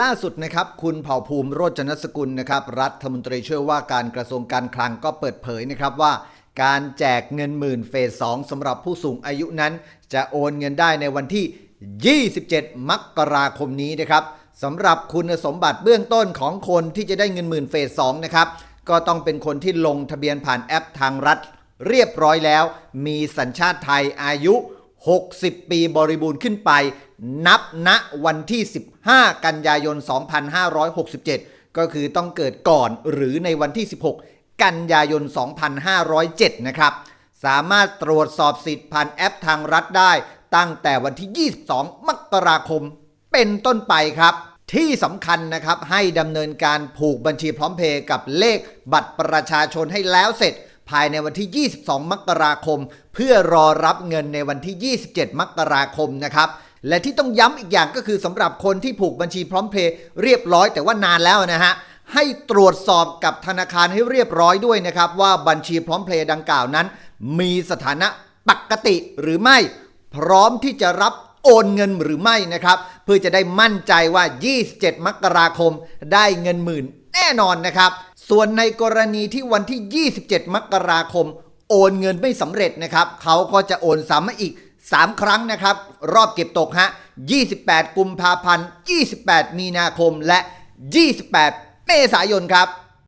ล่าสุดนะครับคุณเผ่าภูมิโรจนสกุลนะครับรัฐมนตรีช่วยว่าการกระทรวงการคลังก็เปิดเผยนะครับว่า การแจกเงินหมื่นเฟสสองสำหรับผู้สูงอายุนั้น จะโอนเงินได้ในวันที่ 27 มกราคมนี้นะครับสำหรับคุณสมบัติเบื้องต้นของคนที่จะได้เงินหมื่นเฟสสองนะครับก็ต้องเป็นคนที่ลงทะเบียนผ่านแอปทางรัฐ เรียบร้อยแล้ว มีสัญชาติไทยอายุ 60 ปีบริบูรณ์ขึ้นไป นับณวันที่ 15 กันยายน 2567 ก็คือต้องเกิดก่อนหรือในวันที่ 16 กันยายน 2507 นะครับ สามารถตรวจสอบสิทธิ์ผ่านแอปทางรัฐได้ ตั้งแต่วันที่ 22 มกราคม เป็นต้นไปครับ ที่สำคัญนะครับให้ดำเนินการผูกบัญชีพร้อมเพย์กับเลขบัตรประชาชนให้แล้วเสร็จ ภายในวันที่ 22 มกราคม เพื่อรอรับเงินในวันที่ 27 มกราคมนะครับและที่ต้องย้ำอีกอย่างก็คือสำหรับคนที่ผูกบัญชีพร้อมเพย์เรียบร้อยแต่ว่านานแล้วนะฮะให้ตรวจสอบกับธนาคารให้เรียบร้อยด้วยนะครับ ว่าบัญชีพร้อมเพย์ดังกล่าวนั้น มีสถานะปกติหรือไม่ พร้อมที่จะรับโอนเงินหรือไม่นะครับ เพื่อจะได้มั่นใจว่า 27 มกราคมได้เงินหมื่นแน่นอนนะครับ ส่วนในกรณีที่วันที่ 27 มกราคม โอนเงินไม่สำเร็จนะครับเขาก็จะโอนซ้ำมาอีก 3 ครั้งนะครับ รอบเก็บตกฮะ 28 กุมภาพันธ์ 28 มีนาคมและ 28 เมษายนครับ